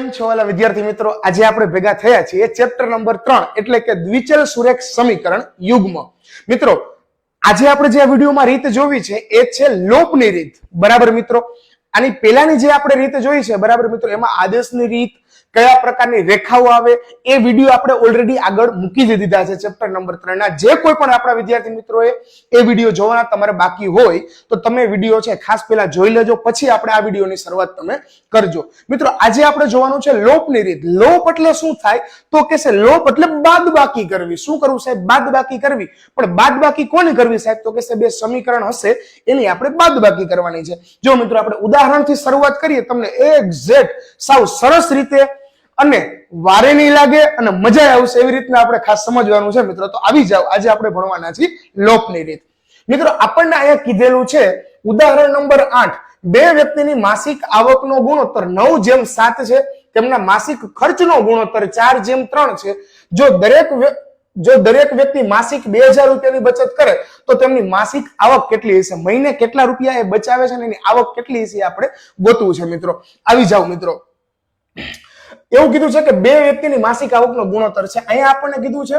કેમ છો વાલા વિદ્યાર્થી મિત્રો? આજે આપણે ભેગા થયા છીએ ચેપ્ટર નંબર ત્રણ, એટલે કે દ્વિચલ સુરેખ સમીકરણ યુગ્મ. મિત્રો, આજે આપણે જે વિડીયોમાં રીત જોવી છે, એ છે લોપની રીત. બરાબર મિત્રો? આની પહેલાની જે આપણે રીત જોઈ છે, બરાબર મિત્રો? એમાં આદેશની રીત કયા પ્રકારની રેખાઓ આવે એ વીડિયો આપણે ઓલરેડી આગળ મૂકી જ દીધા છે ચેપ્ટર નંબર ત્રણ ના. જે કોઈ પણ આપણા વિદ્યાર્થી મિત્રોએ એ વીડિયો જોવાના તમારે બાકી હોય તો તમે વીડિયો છે ખાસ પહેલા જોઈ લેજો, પછી આપણે આ વિડીયોની શરૂઆત તમે કરજો. મિત્રો, આજે આપણે જોવાનું છે લોપની રીત લોપ એટલે શું થાય? તો કે છે લોપ એટલે બાદ બાકી કરવી. શું કરવું સાહેબ? બાદ બાકી કરવી. પણ બાદ બાકી કોને કરવી સાહેબ? તો કે છે બે સમીકરણ હશે, એની આપણે બાદ બાકી કરવાની છે. જો મિત્રો, આપણે ઉદાહરણથી શરૂઆત કરીએ, તમને એક્ઝેક્ટ સાવ સરસ રીતે અને વારે નહીં લાગે અને મજા આવશે એવી રીતના આપણે ખાસ સમજવાનું છે. મિત્રો, તો આવી જાવ આજે આપણે ભણવાના છીએ લોપની રીત. મિત્રો, આપણને અહીંયા કીધેલું છે, ઉદાહરણ નંબર આઠ, બે વ્યક્તિની માસિક આવકનો ગુણોત્તર નવ જેમ સાત છે, તેમના માસિક ખર્ચનો ગુણોત્તર ચાર જેમ ત્રણ છે. જો દરેક જો દરેક વ્યક્તિ માસિક બે હજાર રૂપિયાની બચત કરે, તો તેમની માસિક આવક કેટલી હશે? મહિને કેટલા રૂપિયા એ બચાવે છે અને એની આવક કેટલી હશે આપણે ગોતવું છે, મિત્રો. આવી જાવ મિત્રો. એવું કીધું છે કે બે વ્યક્તિની માસિક આવકનો ગુણોત્તર છે. અહીંયા આપણને કીધું છે,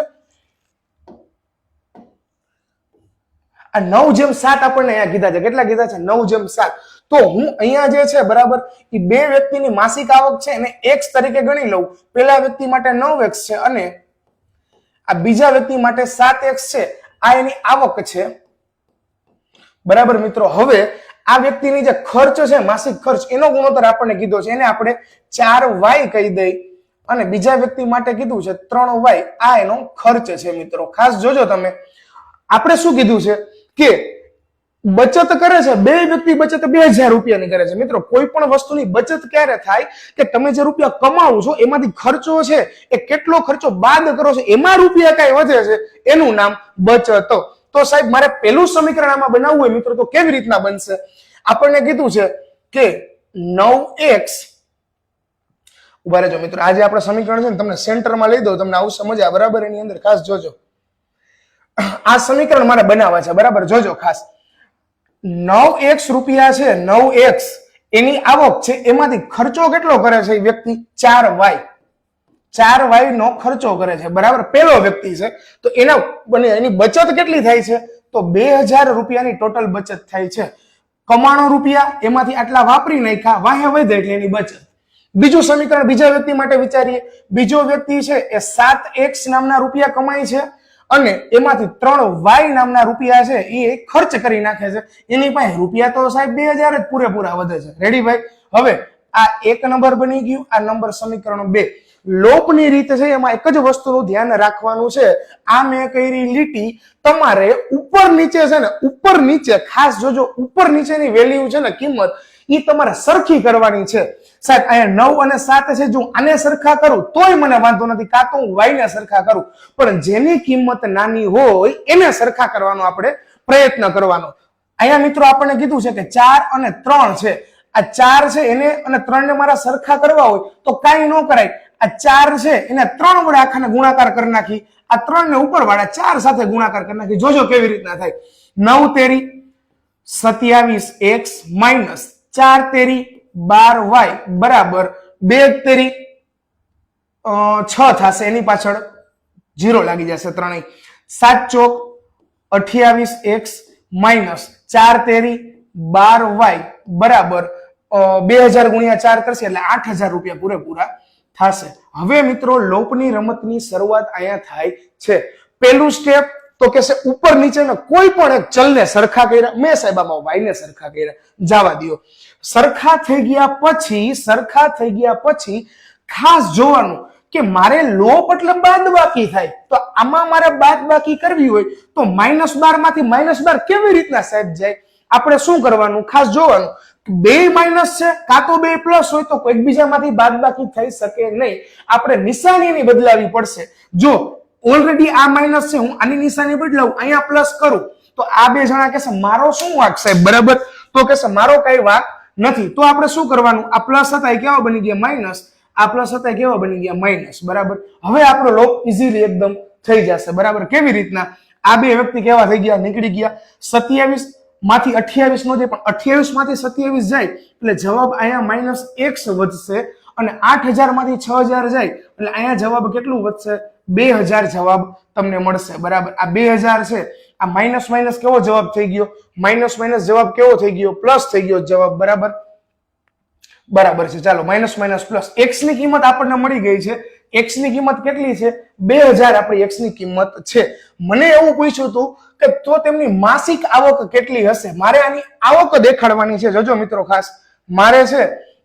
આ નવ જેમ સાત આપણને અહીંયા કીધા છે. કેટલા કીધા છે? નવ જેમ સાત. તો હું અહીંયા જે છે, બરાબર એ બે વ્યક્તિની માસિક આવક છે, એને એક્સ તરીકે ગણી લઉં. પેલા વ્યક્તિ માટે નવ એક્સ છે અને આ બીજા વ્યક્તિ માટે સાત એક્સ છે. આ એની આવક છે. બરાબર મિત્રો, હવે આ વ્યક્તિની જે ખર્ચ છે, માસિક ખર્ચ, એનો ગુણોત્તર આપણને કીધો છે, એને આપણે ચાર વાય કહી દઈ. અને બીજા વ્યક્તિ માટે કીધું છે, ત્રણ વાય, આ એનો ખર્ચ છે મિત્રો. ખાસ જોજો તમે. આપણે શું કીધું છે કે બચત કરે છે, બે વ્યક્તિ બચત બે હજાર રૂપિયાની કરે છે. મિત્રો, કોઈ પણ વસ્તુની બચત ક્યારે થાય કે તમે જે રૂપિયા કમાવો છો, એમાંથી ખર્ચો છે, એ કેટલો ખર્ચો બાદ કરો છો, એમાં રૂપિયા કઈ વધે છે, એનું નામ બચત. તો સાહેબ, મારે પેલું સમીકરણ આમાં બનાવવું હોય મિત્રો, તો કેવી રીતના બનશે? આપણને કીધું છે કે નવ એક્સ, ઊભા રહેજો મિત્રો આજે આપણે સમીકરણ છે ને, તમને સેન્ટરમાં લઈ દઉં, તમને આવું સમજ બરાબર? એની અંદર ખાસ જોજો. આ સમીકરણ મારે બનાવવા છે, બરાબર? જોજો ખાસ. નવ એક્સ રૂપિયા છે નવ એક્સ, એની આવક છે, એમાંથી ખર્ચો કેટલો કરે છે એ વ્યક્તિ? ચાર વાય. ચાર વાય નો ખર્ચો કરે છે. બરાબર? પેલો વ્યક્તિ છે. તો એના બને એની બચત કેટલી થાય છે? તો બે હજાર રૂપિયાની ટોટલ બચત થાય છે. કમાણો રૂપિયા એમાંથી આટલા વાપરી નાખ્યા. વાહે વધે એટલે એની બચત. બીજું સમીકરણ બીજા વ્યક્તિ માટે વિચારીએ. બીજો વ્યક્તિ છે એ સાત એક્સ નામના રૂપિયા કમાય છે અને એમાંથી ત્રણ વાય નામના રૂપિયા છે એ ખર્ચ કરી નાખે છે. એની પાસે રૂપિયા તો સાહેબ બે હજાર જ પૂરેપૂરા વધે છે. રેડી ભાઈ? હવે આ એક નંબર બની ગયું. આ નંબર સમીકરણ બે. લોપની રીત છે, એમાં એક જ વસ્તુનું ધ્યાન રાખવાનું છે. આ મેં કરી લીટી. તમારે ઉપર નીચે છે ને, ઉપર નીચે, ખાસ જોજો, ઉપર નીચેની વેલ્યુ છે ને, કિંમત એ તમારે સરખી કરવાની છે. સાહેબ, અહીંયા નવ અને સાત છે, જો આને સરખા કરું, તોય મને વાંધો નથી, કાં તો હું વાય ને સરખા કરું. પણ જેની કિંમત નાની હોય, એને સરખા કરવાનો આપણે પ્રયત્ન કરવાનો. અહીંયા મિત્રો આપણને કીધું છે કે ચાર અને ત્રણ છે. આ ચાર છે, એને અને ત્રણ ને મારા સરખા કરવા હોય, તો કાંઈ ન કરાય. આ ચાર છે, એને ત્રણ વડે આખાને ગુણાકાર કરી નાખી. આ ત્રણ ને ઉપર વાળા ચાર સાથે ગુણાકાર કરી નાખી. જોજો કેવી રીતના થાય. નવ તેરી, સત્યાવીસ એક્સ માઇનસ ચાર તેરી, બાર વાય બરાબર બે તેરી છ થશે. એની પાછળ જીરો લાગી જશે ત્રણેય. સાત ચોક, અઠ્યાવીસ એક્સ માઇનસ ચાર તેરી, બાર વાય બરાબર બે હજાર ગુણ્યા ચાર કરશે એટલે આઠ હજાર રૂપિયા પૂરેપૂરા થશે. હવે મિત્રો લોપની રમતની શરૂઆત અહીંયા થાય છે. પહેલું સ્ટેપ તો કે છે ઉપર નીચેના કોઈ પણ એક ચલને સરખા કર્યા. મેં સાહેબામાં વાયને સરખા કર્યા. જવા દો સરખા થઈ ગયા પછી, સરખા થઈ ગયા પછી ખાસ જોવાનું કે મારે લોપ એટલે બાદ બાકી થાય. તો આમાં મારે બાદ બાકી કરવી હોય તો માઇનસ બારમાંથી માઇનસ બાર કેવી રીતના સાહેબ જાય? આપણે શું કરવાનું? ખાસ જોવાનું બે માઇનસ છે, કાં તો બે પ્લસ હોય તો એકબીજામાંથી બાદ બાકી થઈ શકે નહીં. આપણે નિશાનીની બદલાવી પડશે. જો ઓલરેડી આ માઇનસ છે, હું આની નિશાની બદલાવું, અહીંયા પ્લસ કરું, તો આ બે જણા કહેશે, મારો શું વાંક સાહેબ બરાબર? તો કહેશે, મારો કઈ વાંક નથી. તો આપણે શું કરવાનું? આ પ્લસ હતા એ કેવા બની ગયા? માઇનસ. આ પ્લસ હતા કેવા બની ગયા? માઇનસ. બરાબર? હવે આપણો લોક ઇઝીલી એકદમ થઈ જશે. બરાબર? કેવી રીતના? આ બે વ્યક્તિ કેવા થઈ ગયા? નીકળી ગયા. સત્યાવીસ માંથી અઠ્યાવીસ નો જાય પણ અઠ્યાવીસમાંથી સત્યાવીસ જાય, એટલે જવાબ અહીંયા માઇનસ એક્સ વધશે અને આઠ હજારમાંથી છ હજાર જાય, એટલે અહીંયા જવાબ કેટલું વધશે? બે હજાર જવાબ તમને મળશે, બરાબર? આ બે હજાર છે, આ માઇનસ માઇનસ કેવો જવાબ થઈ ગયો? માઇનસ માઇનસ જવાબ કેવો થઈ ગયો? પ્લસ થઈ ગયો જવાબ, બરાબર? બરાબર છે, ચાલો માઇનસ માઇનસ પ્લસ એક્સની કિંમત આપણને મળી ગઈ છે એક્સની કિંમત કેટલી છે? બે હજાર આપણી એક્સની કિંમત છે. મને એવું પૂછ્યું હતું કે તો તેમની માસિક આવક કેટલી હશે? મારે આની આવક દેખાડવાની છે. જોજો મિત્રો ખાસ. મારે છે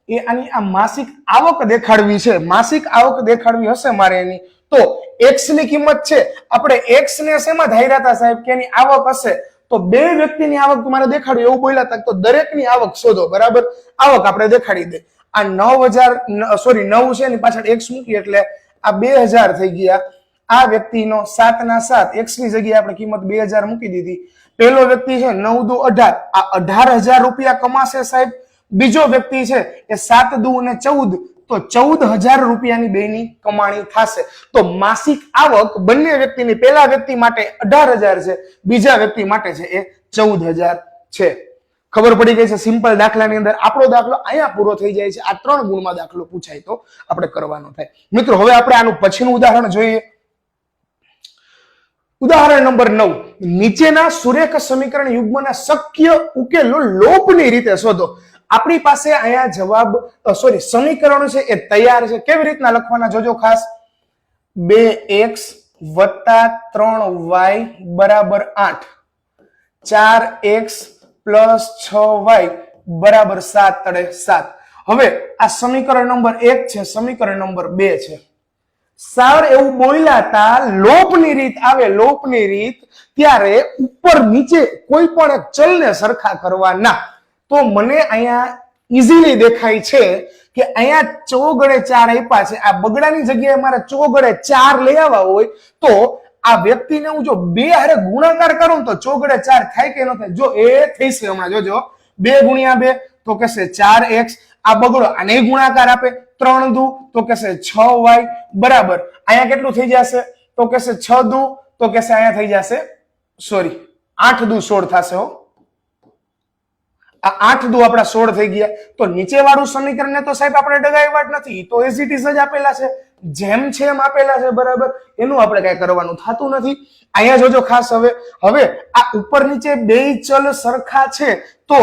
એ આની આ માસિક આવક દેખાડવી છે. માસિક આવક દેખાડવી હશે મારે એની. તો એક્સની કિંમત છે. આપણે એક્સ ને શેમાં ધાર્યા હતા સાહેબ? કે એની આવક હશે? તો બે વ્યક્તિની આવક મારે દેખાડવી, એવું બોલ્યા હતા. તો દરેકની આવક શોધો. બરાબર? આવક આપણે દેખાડી દે. આ નવ હજાર સોરી નવ છે એની પાછળ એક્સ મૂકી એટલે આ બે હજાર થઈ ગયા. આ વ્યક્તિનો સાત ના સાત એક્સની જગ્યાએ આપણે કિંમત બે હજાર મૂકી દીધી. પહેલો વ્યક્તિ છે નવ દુ અઢાર. આ અઢાર હજાર રૂપિયા કમાશે સાહેબ. બીજો વ્યક્તિ છે એ સાત દુ અને ચૌદ. તો ચૌદ હજાર રૂપિયાની બેની કમાણી થશે. તો માસિક આવક બંને વ્યક્તિની, પહેલા વ્યક્તિ માટે અઢાર હજાર છે, બીજા વ્યક્તિ માટે છે એ ચૌદ હજાર છે. ખબર પડી ગઈ છે સિમ્પલ દાખલાની અંદર આપણો દાખલો અહીંયા પૂરો થઈ જાય છે. આ ત્રણ ગુણમાં દાખલો પૂછાય તો આપણે કરવાનો થાય. મિત્રો, હવે આપણે આનું પછીનું ઉદાહરણ જોઈએ. ઉદાહરણ નંબર નવ. નીચેના સુરેખ સમીકરણ યુગ્મના શક્ય ઉકેલો લોપની રીતે શોધો. આપણી પાસે અહીંયા જવાબ સોરી સમીકરણ છે, એ તૈયાર છે. કેવી રીતના લખવાના જોજો ખાસ? બે એક્સ વત્તા ત્રણ વાય બરાબર આઠ. ચાર એક્સ પ્લસ છ વાય બરાબર સાત તળે સાત. હવે આ સમીકરણ નંબર એક છે, સમીકરણ નંબર બે છે. સાર એવું બોલ્યા હતા, લોપની રીત આવે, લોપની રીત, ત્યારે ઉપર નીચે કોઈ પણ એક ચલને સરખા કરવાના. તો મને અહીંયા ઇઝીલી દેખાય છે કે અહીંયા ચોગડે ચાર આપ્યા છે. આ બગડાની જગ્યાએ મારે ચોગડે ચાર લઈ આવવા હોય તો આ વ્યક્તિને હું જો બે હારે ગુણાકાર કરું તો ચોગડે ચાર થાય કે ન થાય? જો એ થઈશે હમણાં, જોજો. બે ગુણ્યા બે, તો કહેશે ચાર એક્સ. આ બગડો, આને ગુણાકાર આપે. ત્રણ દુ, તો કહેશે છ વાય. બરાબર. અહીંયા કેટલું થઈ જશે? તો કહેશે છ દુ, તો કહેશે અહીંયા થઈ જશે, સોરી, આઠ દુ સોળ થશે હો. આ આઠ દુ આપણા સોળ થઈ ગયા. તો નીચે વાળું સમીકરણ તો સાહેબ આપણે ડગાવ્યા જ નથી. તો એઝ ઇટ ઇઝ જ આપેલા છે. જેમ છે એમ આપેલા છે, બરાબર? એનું આપણે કઈ કરવાનું થતું નથી. અહીંયા જોજો ખાસ હવે. હવે આ ઉપર નીચે બે ચલ સરખા છે. તો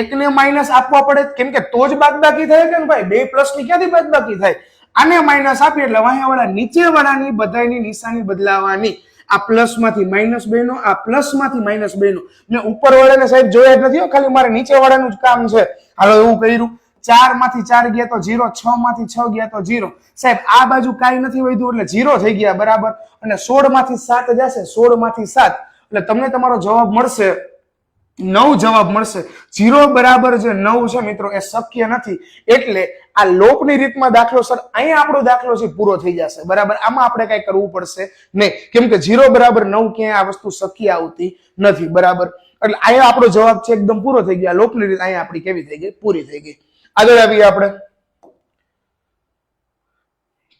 એકને માઇનસ આપવા પડે. કેમ કે તો જ બાદબાકી થાય કે ભાઈ? બે પ્લસની ક્યાંથી બાદબાકી થાય? આને માઇનસ આપીએ એટલે વાંહે વાળા નીચે વાળાની બધાની નિશાની બદલાવાની. આ પ્લસમાંથી માઇનસ બે નો આ પ્લસમાંથી માઇનસ બે નો. મેં ઉપર વાળાને સાહેબ જોયા જ નથી હો, ખાલી મારે નીચે વાળાનું જ કામ છે. હાલો એવું કર્યું. ચારમાંથી ચાર ગયા તો જીરો છ માંથી છ ગયા તો જીરો સાહેબ આ બાજુ કાંઈ નથી વધ્યું એટલે જીરો થઈ ગયા બરાબર? અને સોળમાંથી સાત જશે સોળમાંથી સાત. એટલે તમને તમારો જવાબ મળશે. નવ જવાબ મળશે. જીરો બરાબર જે નવ છે મિત્રો, એ શક્ય નથી. એટલે આ લોકની રીતમાં દાખલો, સર, અહીંયા આપણો દાખલો છે, પૂરો થઈ જશે. બરાબર? આમાં આપણે કઈ કરવું પડશે નહીં. કેમ કે જીરો બરાબર નવ ક્યાંય આ વસ્તુ શક્ય આવતી નથી. બરાબર? એટલે અહીંયા આપણો જવાબ છે, એકદમ પૂરો થઈ ગયો. આ લોપની રીત અહીંયા આપણી કેવી થઈ ગઈ? પૂરી થઈ ગઈ. આગળ આવીએ આપણે.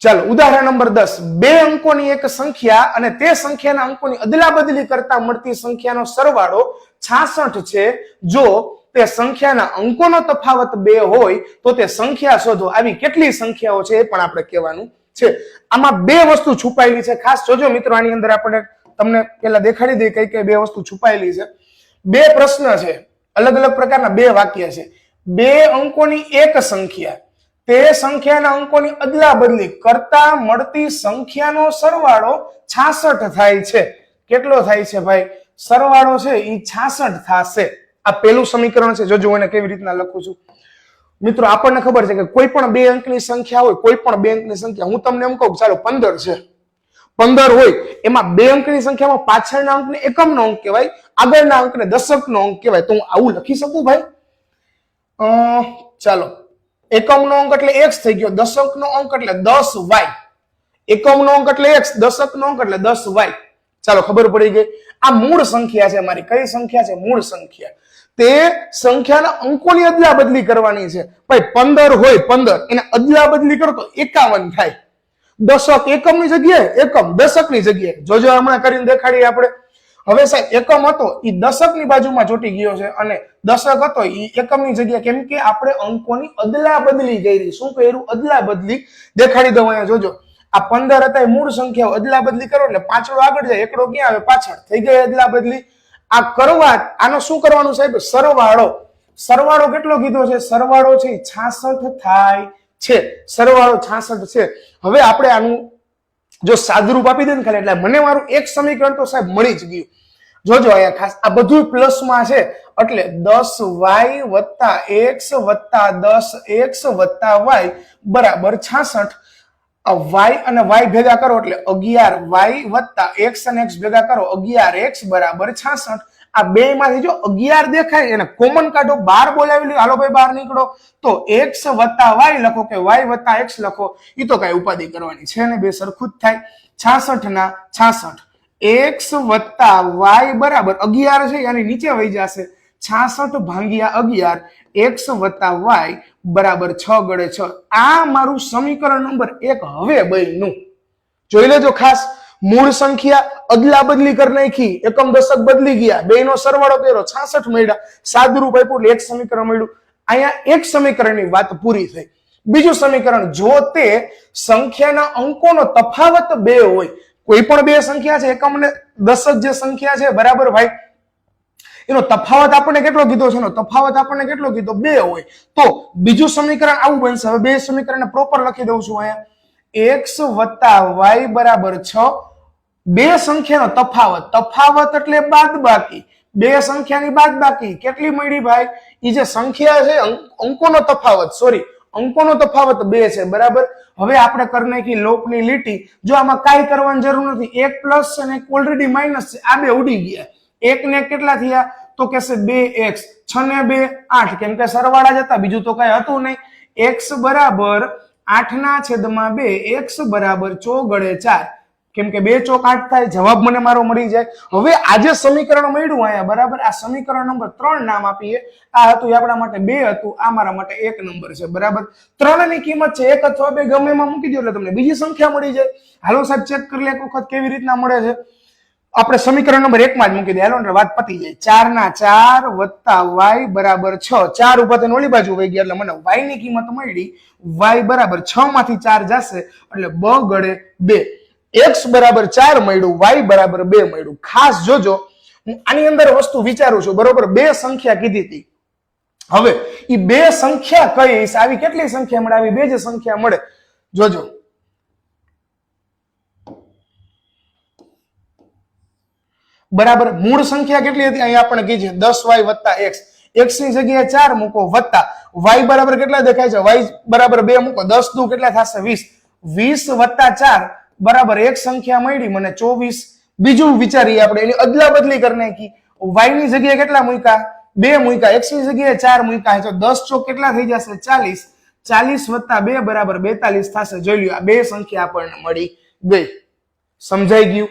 ચાલો, ઉદાહરણ નંબર દસ. બે અંકોની એક સંખ્યા અને તે સંખ્યાના અંકોની અદલાબદલી કરતા મળતી સંખ્યાનો સરવાળો છાસઠ છે. જો તે સંખ્યાના અંકોનો તફાવત બે હોય, તો તે સંખ્યા શોધો. આવી કેટલી સંખ્યાઓ છે એ પણ આપણે કહેવાનું છે. આમાં બે વસ્તુ છુપાયેલી છે. ખાસ જોજો મિત્રો, આની અંદર આપણે તમને પેલા દેખાડી દઈએ કઈ કઈ બે વસ્તુ છુપાયેલી છે. બે પ્રશ્ન છે. અલગ અલગ પ્રકારના બે વાક્ય છે. બે અંકોની એક સંખ્યા. તે સંખ્યાના અંકોની અદલા બદલી કરતા મળતી સંખ્યાનો સરવાળો છાસઠ થાય છે. કેટલો થાય છે ભાઈ? સરવાળો છે એ છાસઠ થશે. આ પેલું સમીકરણ છે. જોજો એને કેવી રીતના લખું છું. મિત્રો આપણને ખબર છે કે કોઈ પણ બે અંકની સંખ્યા હોય કોઈ પણ બે અંકની સંખ્યા હું તમને એમ કહું ચાલો પંદર છે. પંદર હોય એમાં બે અંકની સંખ્યામાં પાછળના અંકને એકમનો અંક કહેવાય આગળના અંકને દશકનો અંક કહેવાય. તો હું આવું લખી શકું ભાઈ? અ, ચાલો. એકમનો અંક એટલે એક્સ થઈ ગયો. દશકનો અંક એટલે દસ વાય એકમનો અંક એટલે એક્સ દશકનો અંક એટલે દસ વાય ચાલો, ખબર પડી ગઈ. આ મૂળ સંખ્યા છે મારી કઈ સંખ્યા છે? મૂળ સંખ્યા. તે સંખ્યાના અંકોની અદલા બદલી કરવાની છે. ભાઈ, પંદર હોય, પંદર. એને અદલા બદલી કરો તો એકાવન થાય. દશક એકમની જગ્યાએ, એકમ દશકની જગ્યાએ. જોજો હમણાં કરીને દેખાડીએ આપણે. હવે સાહેબ, એકમ હતો એ દશકની બાજુમાં ચોટી ગયો છે અને દશક હતો એ એકમની જગ્યા કેમ કે આપણે અંકોની અદલા બદલી કરી શું કર્યું? અદલા બદલી. દેખાડી દઉં અહીંયા, જોજો. આ પંદર હતા, એ મૂળ સંખ્યાઓ. અદલા બદલી કરો એટલે પાછળ આગળ જાય, એકડો ક્યાં આવે? પાછળ. થઈ ગઈ અદલા બદલી. આ કરવા આનો શું કરવાનું સાહેબ? સરવાળો. સરવાળો કેટલો કીધો છે? સરવાળો છે છાસઠ થાય છે. સરવાળો છાસઠ છે. હવે આપણે આનું જો સાદુરૂપ આપી દે ને ખાલી, એટલે મને મારું એક સમીકરણ તો સાહેબ મળી જ ગયું. જોજો અહીંયા ખાસ, આ બધું પ્લસમાં છે. એટલે દસ વાય વત્તા એક્સ વત્તા દસ એક્સ વત્તા વાય બરાબર છાસઠ. વાય અને વાય ભેગા કરો એટલે અગિયાર વાય વત્તા એક્સ અને એક્સ ભેગા કરો, અગિયાર એક્સ બરાબર છાસઠ. આ બે માંથી જો અગિયાર દેખાય એને કોમન કાઢો, બાર બોલાવી લ્યો. હાલો ભાઈ બહાર નીકળો. તો એક્સ વત્તા વાય લખો કે વાય વત્તા એક્સ લખો. એ તો કઈ ઉપાધિ કરવાની છે ને બે સરખું જ થાય. છાસઠ ના છાસઠ. એક્સ વત્તા વાય બરાબર અગિયાર છે એની નીચે વહી જશે. છાસઠ ભાંગ્યા અગિયાર એક્સ વત્તા વાય બરાબર છ ગળે છ. આ મારું સમીકરણ નંબર એક હવે બન્યું. જોઈ લેજો ખાસ. મૂળ સંખ્યા અદલા બદલી કરી નાખી એકમ દશક બદલી ગયા બે નો સરવાળો કર્યો છાસઠ મળ્યા સાદુરૂપ આપ્યું એટલે એક સમીકરણ મળ્યું અહીંયા એક સમીકરણની વાત પૂરી થઈ બીજું સમીકરણ જો તે સંખ્યાના અંકોનો તફાવત બે હોય કોઈ પણ બે સંખ્યા છે એકમ ને દશક જે સંખ્યા છે બરાબર ભાઈ એનો તફાવત આપણને કેટલો કીધો છે એનો તફાવત આપણને કેટલો કીધો બે હોય તો બીજું સમીકરણ આવું બનશે. હવે બે સમીકરણને પ્રોપર લખી દઉં છું અહીંયા. એક્સ વત્તા વાય બરાબર છ બે સંખ્યાનો તફાવત. તફાવત એટલે બાદ બાકી બે સંખ્યાની બાદ બાકી કેટલી મળી ભાઈ? એ જે સંખ્યા છે અંકોનો તફાવત. સોરી અંકોનો તફાવત બે છે, બરાબર? હવે આપણે કરી નાખી લોપની લીટી. જો આમાં કાંઈ કરવાની જરૂર નથી. એક પ્લસ છે ને એક ઓલરેડી માઇનસ છે. આ બે ઉડી ગયા. એક ને કેટલા થયા? તો કહેશે બે એક્સ. છ ને બે આઠ. કેમ કે સરવાળા જ હતા. બીજું તો કઈ હતું નહીં. એક્સ બરાબર આઠ ના છેદમાં બે. એક્સ બરાબર ચોગડે ચાર. કેમ કે બે ચોક આઠ થાય, જવાબ મને મારો મળી જાય. હવે આજે સમીકરણ મળ્યું અહીંયા, બરાબર? આ સમીકરણ નંબર ત્રણ નામ આપીએ. આ હતું આપણા માટે બે હતું, આ મારા માટે એક નંબર છે, બરાબર? ત્રણની કિંમત છે, એક અથવા બે ગમે એમાં મૂકી દો એટલે તમને બીજી સંખ્યા મળી જાય. હાલો સાહેબ ચેક કરી લે એક વખત કેવી રીતના મળે છે. આપણે સમીકરણ નંબર એકમાં જ મૂકી દે હાલો એટલે વાત પતી જાય. ચાર ના ચાર વત્તા વાય બરાબર છ. ચાર ઉપર તેને ઓલી બાજુ વહી ગયા એટલે મને વાયની કિંમત મળી. વાય બરાબર છ માંથી ચાર જશે, એટલે બ ગળે બે. એક્સ બરાબર ચાર મળ્યું વાય બરાબર બે મળ્યું. ખાસ જોજો, હું આની અંદર વસ્તુ વિચારું છું, બરોબર? બે સંખ્યા કીધી હતી. હવે એ બે સંખ્યા કઈ હશે? આવી કેટલી સંખ્યા મળે? આવી બે જ સંખ્યા મળે. જોજો. બરાબર? મૂળ સંખ્યા કેટલી હતી? અહીંયા આપણે કીધી છે, દસ વાય વત્તા એક્સ એક્સની જગ્યાએ ચાર મૂકો, વત્તા. વાય બરાબર કેટલા દેખાય છે? વાય બરાબર બે મૂકો, દસ દુ કેટલા થશે? વીસ. વીસ વત્તા ચાર બરાબર, એક સંખ્યા મળી મને ચોવીસ. બીજું વિચારીએ આપણે, એની અદલા બદલી કરી નાખી. વાયની જગ્યાએ કેટલા મૂક્યા? બે મૂક્યા. એક્સની જગ્યાએ ચાર મૂક્યા. તો દસ ચોક કેટલા થઈ જશે? ચાલીસ. ચાલીસ વત્તા બે બરાબર બેતાલીસ થશે. જોઈ લ્યો, આ બે સંખ્યા આપણને મળી ગઈ. સમજાઈ ગયું?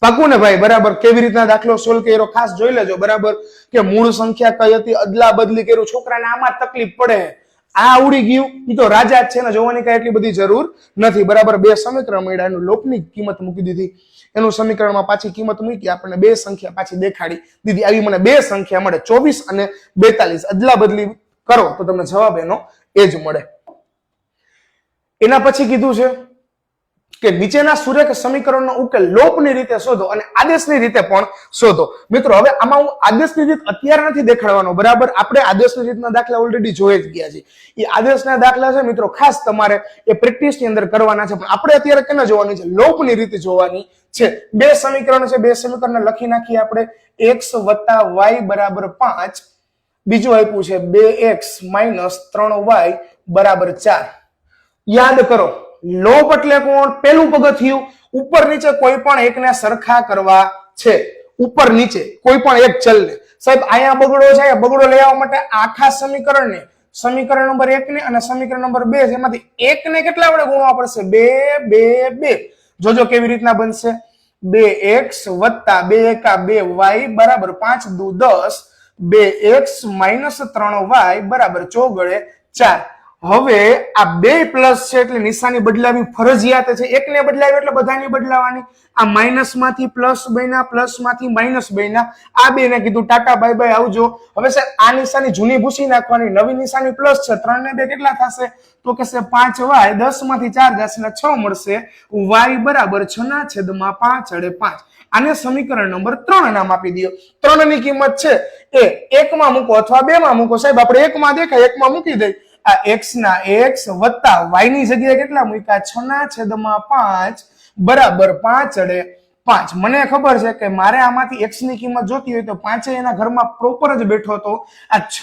પાકું ને ભાઈ, બરાબર. કેવી રીતના દાખલો સોલ્વ કર્યો? ખાસ જોઈ લેજો, બરાબર? કે મૂળ સંખ્યા કઈ હતી? અદલા બદલી કર્યું. છોકરાને આમાં તકલીફ પડે. આ આવડી ગયું. એ તો રાજા જ છે ને જોવાની કઈ એટલી બધી જરૂર નથી. બરાબર, બે સમીકરણ મળ્યા. એનું લોપની કિંમત મૂકી દીધી. એનું સમીકરણમાં પાછી કિંમત મૂકી આપણને બે સંખ્યા પાછી દેખાડી દીધી. આવી મને બે સંખ્યા મળે. ચોવીસ અને બેતાલીસ. અદલા બદલી કરો તો તમને જવાબ એનો એ જ મળે. એના પછી કીધું છે કે નીચેના સુરેખ સમીકરણનો ઉકેલ લોપની રીતે શોધો અને આદેશની રીતે પણ શોધો. મિત્રો, હવે આમાં હું આદેશની રીત અત્યારે નથી દેખાડવાનો, બરાબર? આપણે આદેશની રીતના દાખલા ઓલરેડી જોઈ જ ગયા છે એ આદેશના દાખલા છે, મિત્રો, ખાસ તમારે એ પ્રેક્ટિસની અંદર કરવાના છે. પણ આપણે અત્યારે કેને જોવાની છે? લોપની રીતે જોવાની છે. બે સમીકરણ છે, બે સમીકરણ લખી નાખીએ આપણે. એક્સ વત્તા વાય બરાબર પાંચ. બીજું આપ્યું છે, બે એક્સ માઇનસ ત્રણ વાય બરાબર ચાર. યાદ કરો લોપ એટલે કોણ? પેલું પગથિયું. ઉપર નીચે કોઈ પણ એકને સરખા કરવા છે. ઉપર નીચે કોઈ પણ એક ચલને. સાહેબ, અહીંયા બગડો છે બગડો લઈ આવવા માટે આખા સમીકરણને. સમીકરણ નંબર એક ને અને સમીકરણ નંબર બે એમાંથી એક ને કેટલા વડે ગુણવા પડશે? બે બે બે. જોજો કેવી રીતના બનશે. બે એક્સ વત્તા બે એકા બે વાય બરાબર પાંચ દુ દસ. બે એક્સ માઇનસ ત્રણ વાય બરાબર ચોગળે ચાર. હવે આ બે પ્લસ છે એટલે નિશાની બદલાવી ફરજિયાત છે. એકને બદલાવી એટલે બધાની બદલાવાની. આ માઇનસમાંથી પ્લસ બન્યા પ્લસમાંથી માઇનસ બન્યા. આ બે ને કીધું, ટાટા, બાય બાય, આવજો. હવે સર આ નિશાની જૂની ભૂસી નાખવાની, નવી નિશાની પ્લસ છે. ત્રણ ને બે કેટલા થશે? તો કે છે પાંચ વાય દસમાંથી ચાર જશે ને છ મળશે. વાય બરાબર છ ના છેદમાં પાંચ અડે પાંચ. આને સમીકરણ નંબર ત્રણ નામ આપી દો. ત્રણની કિંમત છે એ એકમાં મૂકો અથવા બે માં મૂકો. સાહેબ, આપણે એકમાં દેખાય, એકમાં મૂકી દઈ આ એક્સ ના એક્સ વત્તા વાયની જગ્યાએ કેટલા મૂક્યા? છ ના છેદમાં પાંચ બરાબર પાંચ અડે પાંચ. મને ખબર છે કે મારે આમાંથી એક્સની કિંમત જોતી હોય તો પાંચે એના ઘરમાં પ્રોપર જ બેઠો હતો. આ છ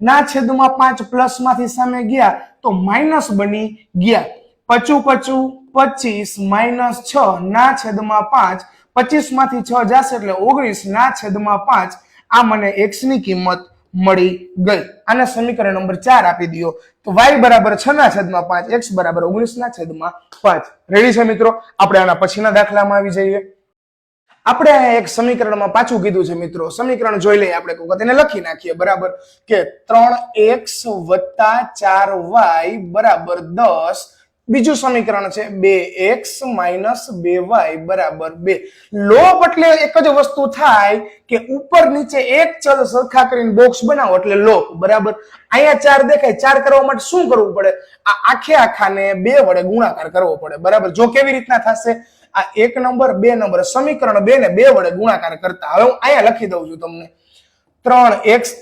ના છેદમાં પાંચ પ્લસમાંથી સામે ગયા તો માઇનસ બની ગયા. પચું પચું પચીસ માઇનસ છ ના છેદમાં પાંચ. પચીસમાંથી છ જશે એટલે ઓગણીસ ના છેદમાં પાંચ. આ મને એક્સની કિંમત મળી ગઈ. આના સમીકરણ નંબર ચાર આપી દો તો વાય બરાબર છ ના છેદમાં પાંચ એક્સ બરાબર ઓગણીસ ના છેદમાં પાંચ. રેડી છે મિત્રો? આપણે આના પછીના દાખલામાં આવી જઈએ. આપણે અહીંયા એક સમીકરણમાં પાછું કીધું છે મિત્રો. સમીકરણ જોઈ લઈએ આપણે વખત. એને લખી નાખીએ. બરાબર? કે ત્રણ એક્સ વત્તા ચાર વાય બરાબર દસ બીજું સમીકરણ છે બે એક્સ માઇનસ બે વાય બરાબર બે. લોપ એટલે એક જ વસ્તુ થાય કે ઉપર નીચે એક ચલ સરખા કરીને બોક્સ બનાવો એટલે લોપ બરાબર? અહીંયા ચાર દેખાય, ચાર કરવા માટે શું કરવું પડે? આ આખે આખાને બે વડે ગુણાકાર કરવો પડે, બરાબર? જો કેવી રીતના થશે? આ એક નંબર, બે નંબર, સમીકરણ બે ને બે વડે ગુણાકાર કરતા. હવે હું અહીંયા લખી દઉં છું તમને. ત્રણ એક્સ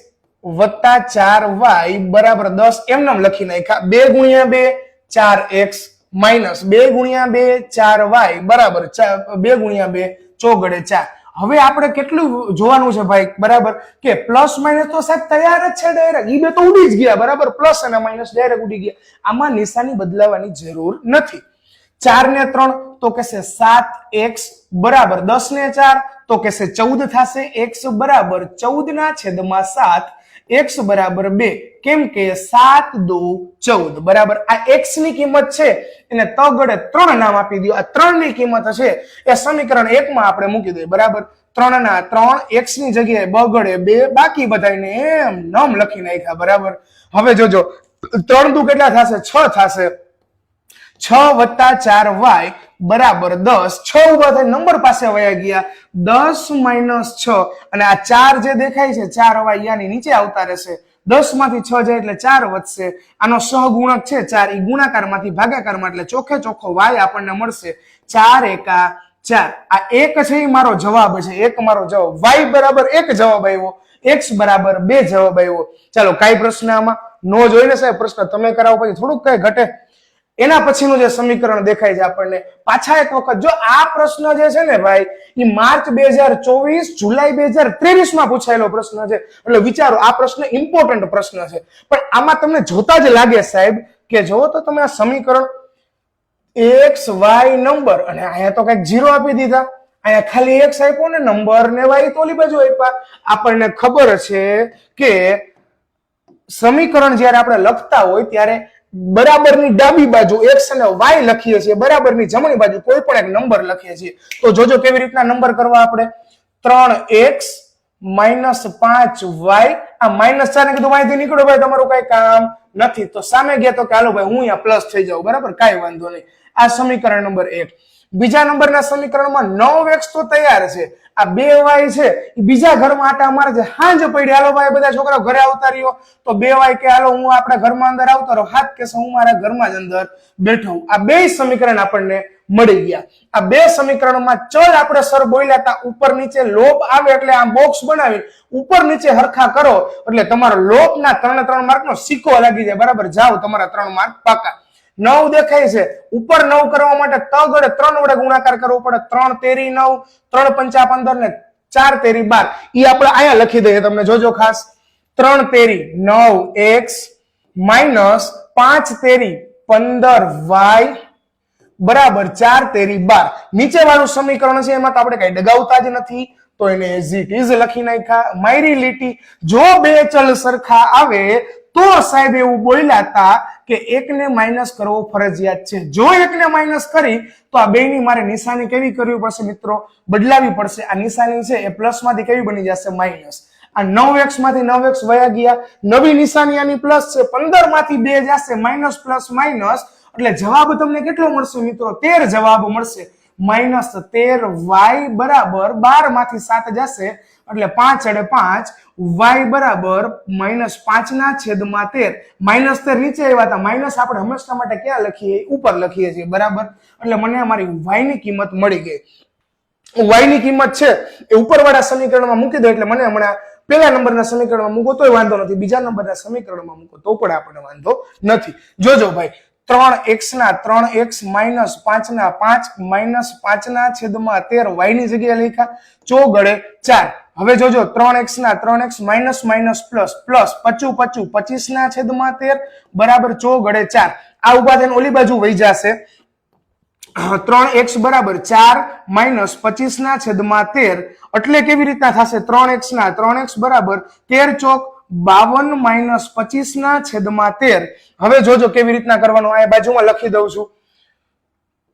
વત્તા ચાર વાય બરાબર દસ એમ લખી નાખ્યા. બે ગુણ્યા બે ચાર એક્સ માઇનસ બે ગુણ્યા બે ચાર વાય બરાબર બે ગુણ્યા બે ચોગડે ચાર. હવે આપણે કેટલું જોવાનું છે ભાઈ? બરાબર? કે પ્લસ માઇનસ તો સાહેબ તૈયાર જ છે ડાયરેક્ટ ઈ બે તો ઉડી જ ગયા, બરાબર? પ્લસ અને માઇનસ ડાયરેક્ટ ઉડી ગયા. આમાં નિશાની બદલાવાની જરૂર નથી. ચાર ને ત્રણ તો કહેશે સાત એક્સ બરાબર. દસ ને ચાર તો કહેશે ચૌદ થશે. એક્સ બરાબર ચૌદ ના છેદમાં સાત એક્સ બરાબર બે. કેમ કે સાત દો ચૌદ. બરાબર? આ એક્સની કિંમત છે. એને તગડે ત્રણ નામ આપી દો આ ત્રણની કિંમત છે. એ સમીકરણ એક માં આપણે મૂકી દઈએ. બરાબર? ત્રણ ના ત્રણ એક્સની જગ્યાએ બગડે બે. બાકી બધાને એમ નામ લખી નાખ્યા. બરાબર? હવે જોજો. ત્રણ દુ કેટલા થશે? છ થશે. છ વત્તા ચાર વાય બરાબર દસ. છ ઊભા થાય, નંબર પાસે વયા ગયા. દસ માઇનસ છ. અને આ ચાર જે દેખાય છે, ચાર વાય યાની નીચે આવતા રહેશે. દસમાંથી છ જાય એટલે ચાર વધશે. આનો સહગુણક છે ચાર. ઈ ગુણાકારમાંથી ભાગાકારમાં એટલે ચોખ્ખે ચોખ્ખો વાય આપણને મળશે. ચાર એકા ચાર. આ એક છે એ મારો જવાબ છે. એક મારો જવાબ. વાય બરાબર એક જવાબ આવ્યો. એક્સ બરાબર બે જવાબ આવ્યો. ચાલો કઈ પ્રશ્ન આમાં નો જોઈને સાહેબ, પ્રશ્ન તમે કરાવો, પછી થોડુંક કઈ ઘટે. એના પછીનું જે સમીકરણ દેખાય છે આપણને, પાછા એક વખત જો આ પ્રશ્ન જે છે ને ભાઈ એ માર્ચ બે હજાર ચોવીસ, જુલાઈ બે હજાર ત્રેવીસમાં પૂછાયેલો પ્રશ્ન છે. એટલે વિચારો, આ પ્રશ્ન ઇમ્પોર્ટન્ટ પ્રશ્ન છે. પણ આમાં તમને જોતા જ લાગે સાહેબ કે જો તો તમે આ સમીકરણ એક્સ વાય નંબર, અને અહીંયા તો કંઈક જીરો આપી દીધા. અહીંયા ખાલી એક્સ આપ્યો ને, નંબર ને વાય તોલી બાજુ આપ્યા. આપણને ખબર છે કે સમીકરણ જ્યારે આપણે લખતા હોય, ત્યારે બરાબરની ડાબી બાજુ એક્સ અને વાય લખીએ છીએ, બરાબરની જમણી બાજુ કોઈ પણ એક નંબર લખીએ છીએ. તો જોજો કેવી રીતના નંબર કરવા આપણે? ત્રણ એક્સ માઇનસ પાંચ વાય આ માઇનસ ચાર ને કીધું? માહિતી નીકળો ભાઈ, તમારું કઈ કામ નથી. તો સામે ગયા તો કે, હાલો ભાઈ, હું અહીંયા પ્લસ થઈ જાઉં. બરાબર? કાંઈ વાંધો નહીં. આ સમીકરણ નંબર એક. બીજા નંબરના સમીકરણમાં નવ એક્સ તો તૈયાર છે. આ બે વાય છે. એ બીજા ઘરમાં આટા મારે છે હાંજ પડી. હાલો ભાઈ, બધા છોકરાઓ ઘરે આવતા રહ્યો તો બે વાય કે હાલો, હું આપણા ઘરમાં અંદર આવતો રહ્યો હાથ કે હું મારા ઘરમાં જ અંદર બેઠો આ બે સમીકરણ આપણને મળી ગયા. આ બે સમીકરણોમાં ચલ આપણે સર બોલ્યા હતા. ઉપર નીચે લોપ આવે એટલે આમ બોક્સ બનાવી. ઉપર નીચે હરખા કરો. એટલે તમારો લોપના ત્રણે ત્રણ માર્ક નો સિક્કો લાગી જાય. બરાબર? જાઓ, તમારા ત્રણ માર્ક પાકા. નવ દેખાય છે. ઉપર નવ કરવા માટે ત વડે ત્રણ વડે ગુણાકાર કરવો પડે. ત્રણ તેરી નવ, ત્રણ પંચા પંદર ને ચાર તેરી બાર. એ આપણે અહીંયા લખી દઈએ તમને. જોજો ખાસ. ત્રણ તેરી નવ એક્સ માઇનસ પાંચ તેરી પંદર વાય બરાબર ચાર તેરી બાર. નીચે વાળું સમીકરણ છે, એમાં તો આપણે કઈ ડગાવતા જ નથી. તો એને એઝ ઇટ ઇઝ લખી નાખ્યા. માયરી લીટી જો બે ચલ સરખા આવે તો સાહેબ એવું બોલ્યા હતા કે એકને માઇનસ કરવો ફરજિયાત છે. જો એકને માઇનસ કરી, તો આ બેની મારે નિશાની કેવી કરવી પડશે મિત્રો? બદલાવી પડશે. આ નિશાની છે એ પ્લસમાંથી કેવી બની જશે? માઇનસ આ નવ એક્સમાંથી નવ એક્સ વયા ગયા. નવી નિશાની આની પ્લસ છે. પંદરમાંથી બે જશે. માઇનસ પ્લસ માઇનસ એટલે જવાબ તમને કેટલો મળશે મિત્રો? તેર જવાબ મળશે. માઇનસ તેર વાય બરાબર બારમાંથી સાત જશે. એટલે પાંચ અડે પાંચ વાય બરાબર માઇનસ પાંચ ના છેદમાં તેર. માઇનસ તેર નીચે આવ્યા હતા. માઇનસ આપણે હંમેશા માટે ક્યાં લખીએ? ઉપર લખીએ છીએ. બરાબર? એટલે મને અમારી વાયની કિંમત મળી ગઈ. y ની કિંમત છે એ ઉપરવાળા સમીકરણમાં મૂકી દો એટલે મને હમણાં પહેલા નંબરના સમીકરણમાં મૂકો તોય વાંધો નથી. બીજા નંબરના સમીકરણમાં મૂકો તો પણ આપણને વાંધો નથી. જોજો ભાઈ, ત્રણ એક્સ ના ત્રણ એક્સ માઇનસ પાંચ ના પાંચ, માઇનસ પાંચ ના છેદમાં તેર વાયની જગ્યાએ લખ્યા. ચોગડે ચાર. હવે જોજો, ત્રણ એક્સ ના, ત્રણ X minus minus plus plus પચું પચું, પચીસ ના છેદમાં તેર બરાબર ચો ગળે ચાર. આ ઊભા થઈને ઓલી બાજુ વહી જશે. ત્રણ એક્સ બરાબર ચાર માઇનસ પચીસ ના છેદમાં તેર એટલે કેવી રીતના થશે? ત્રણ એક્સ ના, ત્રણ એક્સ બરાબર તેર ચોક બાવન માઇનસ પચીસ ના છેદમાં તેર હવે જોજો કેવી રીતના કરવાનું, આ બાજુમાં લખી દઉં છું.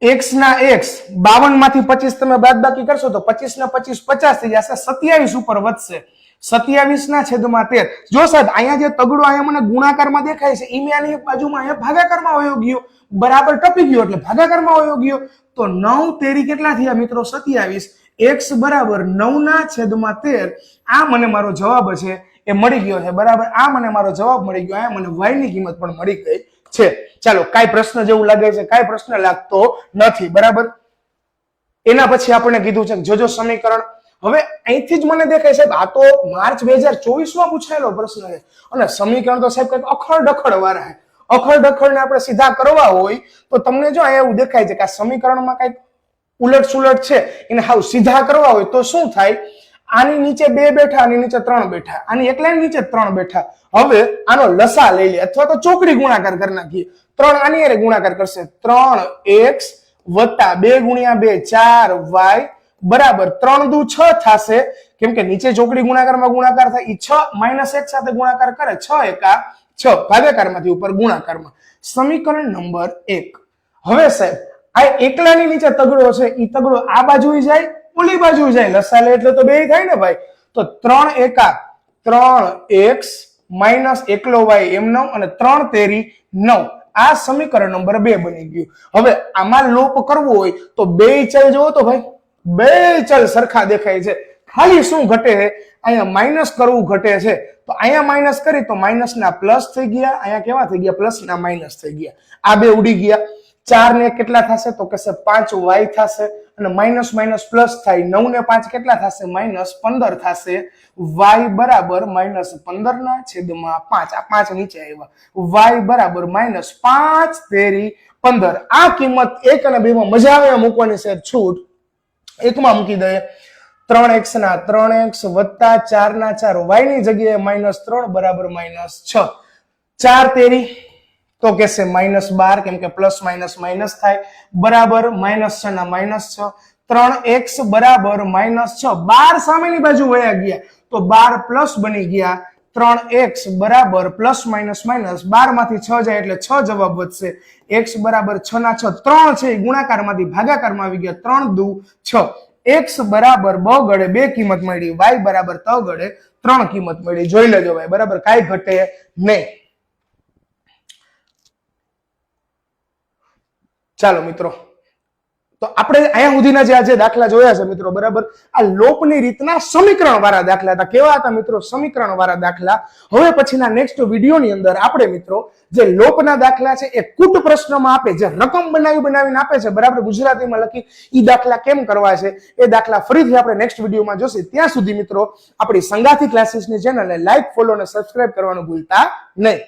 એક્સ ના એક્સ બાવનમાંથી પચીસ તમે બાદ બાકી કરશો તો પચીસ ના પચીસ પચાસ થઈ જશે, સત્યાવીસ ઉપર વધશે. સત્યાવીસ ના છેદમાં તેર. જો સાહેબ, અહીંયા જે તગડો અહીંયા મને ગુણાકારમાં દેખાય છે, ઈ મેં આની બાજુમાં અહીંયા ભાગાકારમાં વયો ગયો. બરાબર ટપી ગયો એટલે ભાગાકારમાં વયો ગયો. તો નવ તેરી કેટલા થયા મિત્રો? સત્યાવીસ. એક્સ બરાબર નવ ના છેદમાં તેર. આ મને મારો જવાબ છે, એ મળી ગયો છે. બરાબર, આ મને મારો જવાબ મળી ગયો. આ મને વાયની કિંમત પણ મળી ગઈ. છે. ચાલો, કાંઈ પ્રશ્ન જેવું લાગે છે, કાંઈ પ્રશ્ન લાગતો નથી, બરાબર? એના પછી આપણે કીધું છે જોજો સમીકરણ. હવે અહીંથી જ મને દેખાય સાહેબ આ તો માર્ચ બે હજાર ચોવીસમાં પૂછાયેલો પ્રશ્ન છે. અને સમીકરણ તો સાહેબ કંઈક અખડ વાળા છે. અખડ ડખડ ને આપણે સીધા કરવા હોય તો તમને જો અહીંયા એવું દેખાય છે કે આ સમીકરણમાં કંઈક ઉલટ સુલટ છે. એને હાવ સીધા કરવા હોય તો શું થાય? આની નીચે બે બેઠા, આની નીચે ત્રણ બેઠા. આની એકલાની નીચે ત્રણ બેઠા. હવે આનો લસા લઈ લે અથવા તો ચોકડી ગુણાકાર કરી નાખીએ. ત્રણ આની હારે ગુણાકાર કરશે. ત્રણ એક્સ વત્તા બે ગુણ્યા બે, ચાર વાય બરાબર ત્રણ દુ છ થશે. કેમ કે નીચે ચોકડી ગુણાકારમાં ગુણાકાર થાય. એ છ માઇનસ એક સાથે ગુણાકાર કરે. છ એકા છ. ભાગાકારમાંથી ઉપર ગુણાકારમાં. સમીકરણ નંબર એક. હવે સાહેબ, આ એકલાની નીચે તગડો છે. એ તગડો આ બાજુ જાય, ઓલી બાજુ જાય. લસા લે એટલે તો બે થાય ને ભાઈ? તો ત્રણ એકા ત્રણ એક્સ માઇનસ એકલો વાય એમ નવ અને ત્રણ તેરી નવ. આ સમીકરણ નંબર બે બની ગયું. હવે આમાં લોપ કરવો હોય તો બે ચલ જોવો તો ભાઈ. બે ચલ સરખા દેખાય છે. ખાલી શું ઘટે છે? અહીંયા માઇનસ કરવું ઘટે છે. તો અહીંયા માઇનસ કરી તો માઇનસ ના પ્લસ થઈ ગયા. અહીંયા કેવા થઈ ગયા? પ્લસ ના માઇનસ થઈ ગયા. આ બે ઉડી ગયા. ચાર ને કેટલા થશે? તો કહેશે પાંચ વાય થશે અને માઇનસ માઇનસ પ્લસ થાય. નવ ને પાંચ કેટલા થશે? માઇનસ પંદર થશે. વાય બરાબર માઇનસ પંદર ના છેદમાં પાંચ. આ પાંચ નીચે આવ્યા. વાય બરાબર માઇનસ પાંચ તેરી પંદર. આ કિંમત એક અને બે માં મજા આવે મૂકવાની છે છૂટ. એકમાં મૂકી દઈએ. ત્રણ એક્સ ના ત્રણ એક્સ વત્તા ચાર ના ચાર. વાયની જગ્યાએ માઇનસ ત્રણ બરાબર માઇનસ છ. ચાર તેરી તો કેશે માઇનસ બાર, કેમ કે પ્લસ માઇનસ માઇનસ થાય. બરાબર માઇનસ છ ના માઇનસ છ. ત્રણ એક્સ બરાબર માઇનસ છ. બાર સામેની બાજુ વયા ગયા. તો બાર પ્લસ બની ગયા. ત્રણ એક્સ બરાબર પ્લસ માઇનસ માઇનસ બારમાંથી છ જાય એટલે છ જવાબ વધશે. એક્સ બરાબર, છ ના છ. ત્રણ છે, એ ગુણાકારમાંથી ભાગાકારમાં આવી ગયા. ત્રણ દુ, છ. એક્સ બરાબર, બ ગળે બે કિંમત મળી. વાય બરાબર, ત ગળે ત્રણ કિંમત મળી. જોઈ લેજો ભાઈ, બરાબર? કાંઈ ઘટે નહીં. ચાલો મિત્રો. તો આપણે અહીંયા સુધીના જે આજે દાખલા જોયા છે મિત્રો, બરાબર? આ લોપની રીતના સમીકરણ વાળા દાખલા હતા. કેવા હતા મિત્રો? સમીકરણ વાળા દાખલા. હવે પછીના નેક્સ્ટ વિડીયોની અંદર આપણે મિત્રો, જે લોપના દાખલા છે, એ કૂટ પ્રશ્નમાં આપે, જે રકમ બનાવી બનાવીને આપે છે, બરાબર? ગુજરાતીમાં લખી એ દાખલા કેમ કરવા છે? એ દાખલા ફરીથી આપણે નેક્સ્ટ વિડીયોમાં જોશે. ત્યાં સુધી મિત્રો, આપણી સંગાથી ક્લાસીસની ચેનલને લાઈક ફોલો અને સબસ્ક્રાઇબ કરવાનું ભૂલતા નહીં.